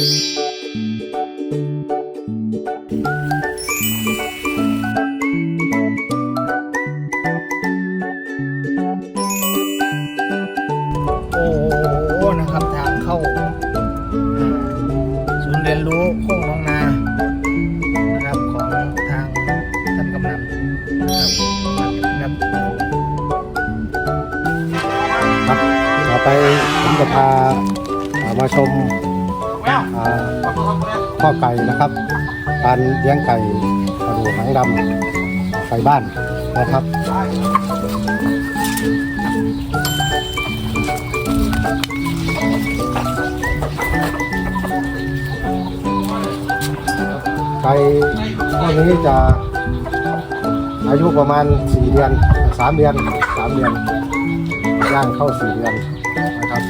โอ้นะครับทางเข้าศูนย์เรียนรู้โค้งน้องนานะครับของทางท่านกำนันนะครับครับต่อไปผมจะพามาชม ข้อไก่นะครับ การเลี้ยงไก่กระดูกหางดำไก่บ้านนะครับไก่พวกนี้จะอายุประมาณ 4 เดือน 3 เดือน 3 เดือนย่างเข้า 4 เดือนนะครับ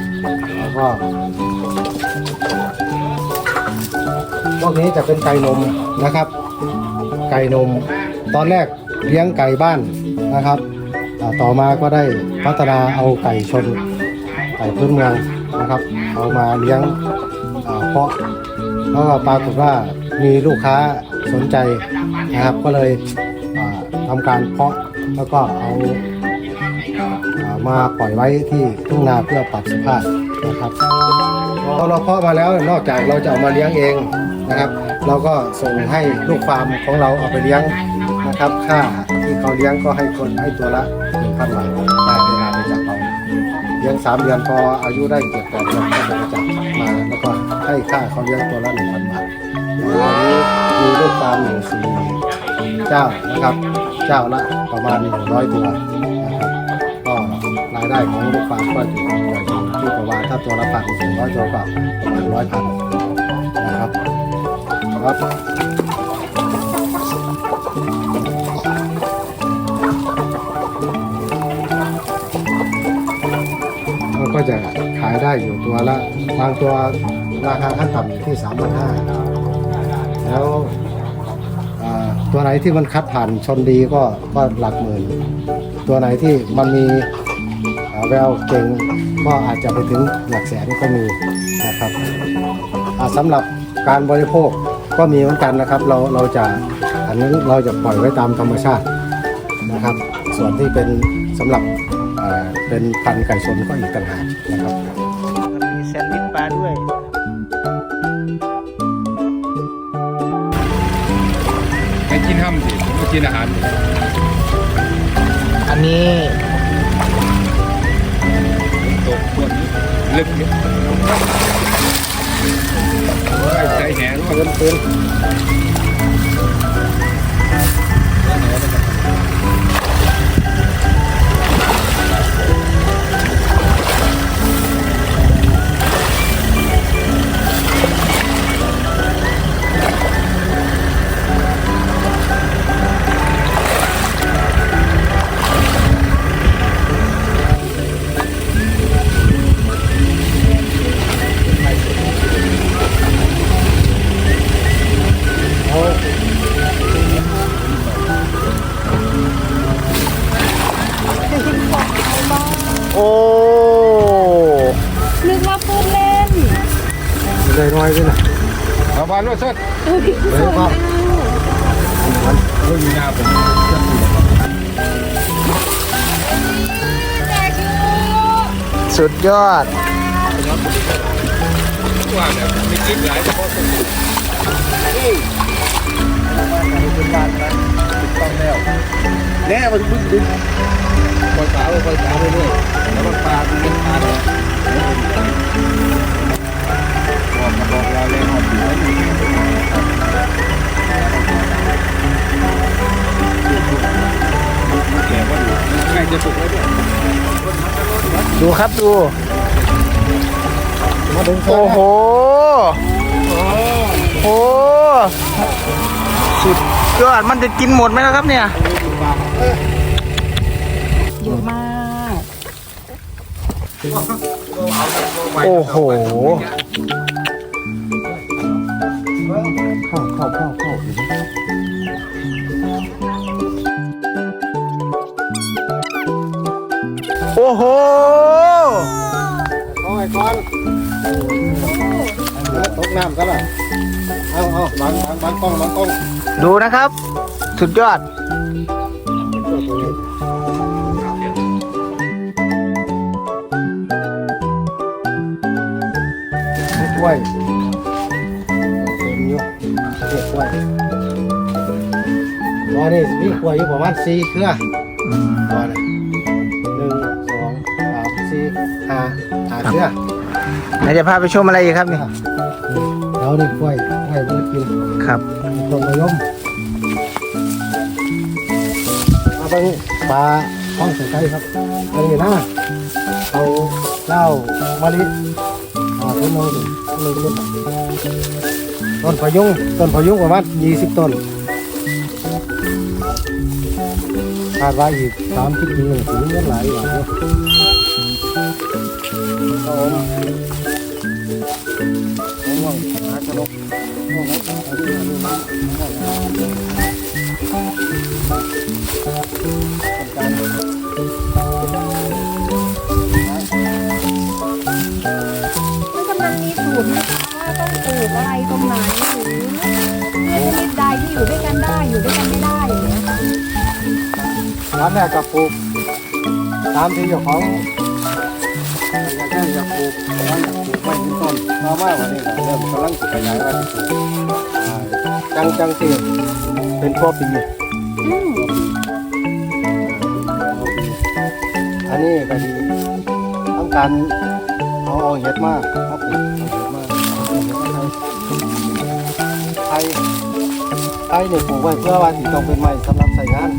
แล้วก็ พวกนี้จะเป็นไก่นมนะครับ ไก่นม ตอนแรกเลี้ยงไก่บ้านนะครับ ต่อมาก็ได้พัฒนาเอาไก่ชน ไก่พื้นเมืองนะครับ เอามาเลี้ยงเพาะแล้วก็ปรากฏว่ามีลูกค้าสนใจนะครับ ก็เลยอ่าทำการเพาะแล้วก็เอาอามาปล่อยไว้ที่ทุ่งนาเพื่อปรับสภาพนะครับพอเราเพาะมาแล้วนอกจากเราจะเอามาเลี้ยงเอง นะครับ เราก็ส่งให้ลูกฟาร์มของเราเอาไปเลี้ยงนะครับ ค่าที่เขาเลี้ยงก็ให้คนให้ตัวละหนึ่งพันบาทได้เวลาไปจับเขาเลี้ยงสามเดือนพออายุได้เจ็ดแปดเดือนก็จะจับมาแล้วก็ให้ค่าเขาเลี้ยงตัวละหนึ่งพันบาทวันนี้มีลูกฟาร์มอยู่สี่เจ้านะครับ เจ้าละประมาณหนึ่งร้อยตัวนะครับก็รายได้ของลูกฟาร์มก็อยู่ที่ประมาณถ้าตัวละพันถึงร้อยตัวก็ประมาณร้อยพัน ครับเราก็จะขายได้อยู่ตัวละ บางตัวราคาขั้นต่ำอยู่ที่สามพันห้าแล้วตัวไหนที่มันคัดผ่านชนดีก็ก็หลักหมื่น ตัวไหนที่มันมีแววเก่งก็อาจจะไปถึงหลักแสนก็มีนะครับสำหรับการบริโภค ก็มีเหมือนกันนะครับ เราเราจะอันนั้นเราจะปล่อยไว้ตามธรรมชาตินะครับ ส่วนที่เป็นสำหรับอ่าเป็นพันธุ์ไก่ชนก็อีกต่างหากนะครับมีแซนด์วิชปลาด้วยไม่กินห้ำสิไม่กินอาหาร อันนี้ตกบนลึกเนี่ยโอ้ย ใจแหงว่ นึกว่าพูดเล่นเลยน้อยด้วยนะเอาบ้านรถสดดูดิเลยก็ไม่มีหน้าผมแจกอยู่สุดยอดว่าเนี่ยไม่กินหลายเฉพาะตัวแน่มันบึ้งบึ้ง คอยสาวคอยสาวเรื่อยๆแล้วมันปลาเป็นปลาเลยบอกมาบอกเราเลยหอดหัวอยู่แก่ก็อยู่ใกล้จะสุกแล้วเนี่ดูครับดูมาถึงโซโอ้โหโอ้สุดยอดมันจะกินหมดไหมนะครับเนี่ย เยอะมาก โอ้โห เข้าเข้าเข้าเข้าโอ้โหเอาไอ้ก้อนตกน้ำกันกันล่ะเอาเอาวางวางวางกล้องวางกล้อง ดูนะครับ สุดยอด ล้วยเต็มอยู่เก็บกล้วยรอนี่มีกล้วยอยู่ประมาณสี่เครืออืมรอนี่หนึ่งสองสามสี่ห้าห้าเครือไหนจะพาไปชมอะไรอีกครับนี่แล้วนี่กล้วยกล้วยมือกินครับต้นมะยมมาเบิ่งปลาห้องใส่ไก่ครับอันนี้นะเอาเจ้ามะลิ อ่าต้นนึงต้นนึงต้ต้นพยุงต้นพยุงประมาณยี่สิบต้นคาดว่าอีกสามสิบปีหนึ่งถึงเงินหลายอย่างเนาะครับผมม่วงหากระดกม่วงครับอันนี้อันนี้ม่วงม่วงกา มีสูตรนะคะต้องปลูกอะไรตรงไหนหรือเพื่อชนิดใดที่อยู่ด้วยกันได้อยู่ด้วยกันไม่ได้อย่างเงี้ยค่ะร้านแรกกับปลูกตามที่เจ้าของอยากได้อยากปลูกร้าอยากปลูกไม่ยืนต้นมาว่าวันนี้เริ่มกำลังจะขยายว่าจะปลูกอ่าจังจังที่เป็นทั่วปีอืมอันนี้ก็ดีต้องการเอาเอาเห็ดมาครับปลูก ไทยไทยเนี่ยปลูกไว้เพื่อว่าที่ต้องเป็นไม้สำหรับใส่งาน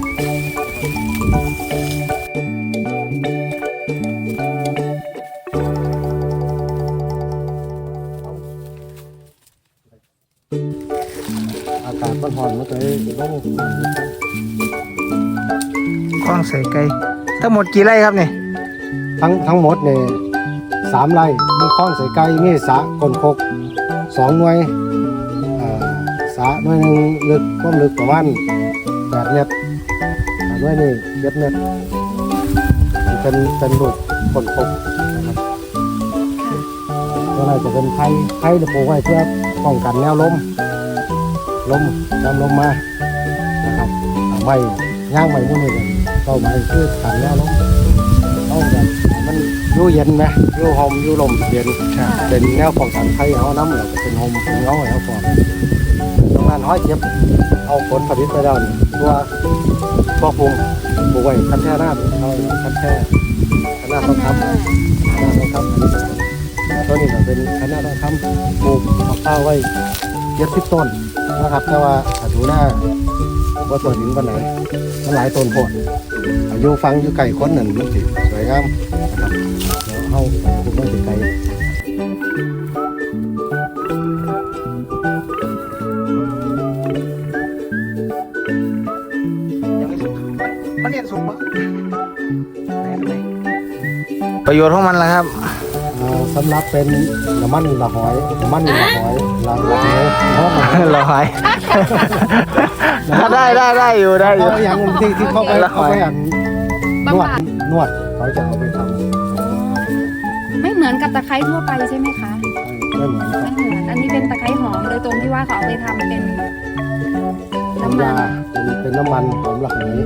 อากาศมันร้อนมันก็เลยต้องกล้องใส่ไก่ทั้งหมดกี่ไร่ครับนี่ทั้งทั้งหมดเนี่ยสามไร่มีคลองใส่ไก่มีสระกลคกสองหน่วยอ่าส ระหน่วยหนึ่งลึกความลึกประมาณแปดเมตรอ่าหน่วยนี้เจ็ดเมตรที่เป็นเป็นรูปกลคกนะครับตัวไหนจะเป็นไผ่ไผ่จะปลูกไว้เพื่อป้องกันแนวลมลมนำลมมานะครับอ่าไม้ย่างไม้พวกนี้เนี่ยเป้าหมายคือกันแนวลมเอาแบบมันอยู่เย็นไหมอยู่หอมอยู่ลมเย็นเป็นแนวป้องกันภัยเอาน้ำเราก็เป็นหอมเป็นเงาให้เขาฟอง ตรงนั้นห้อยเก็บ เอาผลผลิตไปแล้วนี่ตัวตัวปรุงปลูกไว้คันแท่หน้าเอาคันแท่คันหน้าต้องทำคันหน้าต้องทำตัวนี้ก็เป็นคันหน้าต้องทำปลูกมะพร้าวไว้เจ็ดสิบต้นนะครับ แต่ว่าถ้าดูหน้าว่าตัวถึงวันไหนมันหลายต้นโพดอายุฟังอยู่ไก่คนนั่นมันสิสวยงามนะครับเดี๋ยวเฮาไปคุมมันสิไก่ นเนี่ยสุกปะประโยชน์ของมันล่ะครับอ่าสำหรับเป็นน้ำมันละหอยน้ำมันละหอยละละหอยเพราะมันลอยได้ได้ได้อยู่ได้อยู่เอาอย่างที่ที่เข้าไปละหเข้าอยไปอันนบำวดบัดนวดเขาจะเอาไปทไม่เหมือนกับตะไคร้ทั่วไปใช่ไหมคะำไม่เหมือนครับไม่เหมือนอันนี้เป็นตะไคร้หอมโดยตรงที่ว่าเขาเอาไปทำเป็นเป็ นน้ำมัยานเป็นเป็นน้ำมันหอมระเหย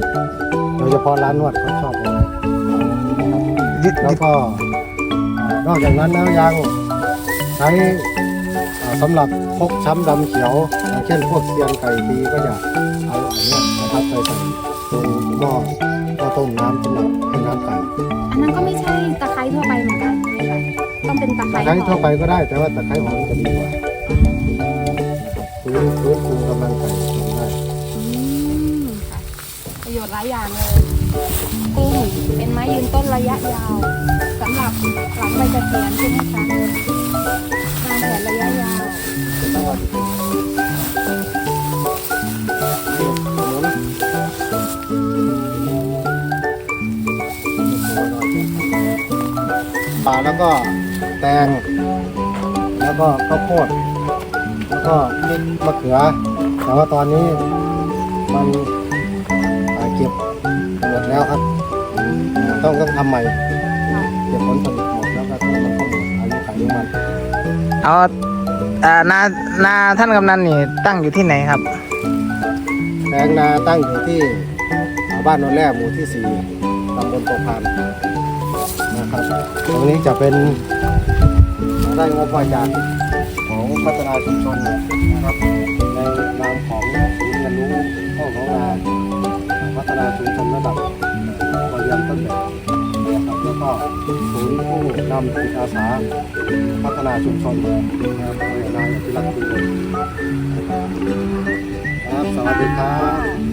โดยเฉพาะร้านนวดเขาชอบเอานะครับแล้วก็อ่านอกจากนั้นแล้วยังใช้อ่าสำหรับพกช้ำดำเขียวอย่างเช่นพวกเซียนไก่ตีก็จะเอาอันเนี้ยนะครับไปใส่ตรงหม้อหม้อต้มน้ำสำหรับให้น้ำไก่อันนั้นก็ไม่ใช่ตะไคร้ทั่วไปเหมือนกันใช่ไหมคะต้องเป็นตะไคตะร้ไคร้หทั่อวมไปก็ได้แต่ว่าตะไคร้หอมจะดีกว่าฟื้นฟื้นฟูกำลังไก่ได้อืมค่ะ ประโยชน์หลายอย่างเลยกุ้งเป็นไม้ยืนต้นระยะยาวสำหรับหลังใบเกษียณใช่ไหมคะวางแผนระยะยาวต้องว่าจะเป็นนี่ขนุนป่าแล้วก็แตง แล้วก็ข้าวโพด แล้วก็พริกมะเขือ แต่ว่าตอนนี้มัน แล้วครับ ต้องต้องทำใหม่เก็บผลผลิตหมดแล้วก็ต้องมันต้องหมดอายุขายของมันเอาอ่านานาท่านกำนันนี่ตั้งอยู่ที่ไหนครับ แปลงนาตั้งอยู่ที่บ้านโนนแร่หมู่ที่สี่ตำบลโตพานนะครับ ตรงนี้จะเป็นได้งบมาจากของพัฒนาชุมชนนะครับในนามของศูนย์เรียนรู้ห้องของนาพัฒนาชุมชนระดับ นย์ผู้นำจิตอาสา พัฒนาชุมชนนะครับโดยนายอภิรักษ์คุณครับ สวัสดีครับ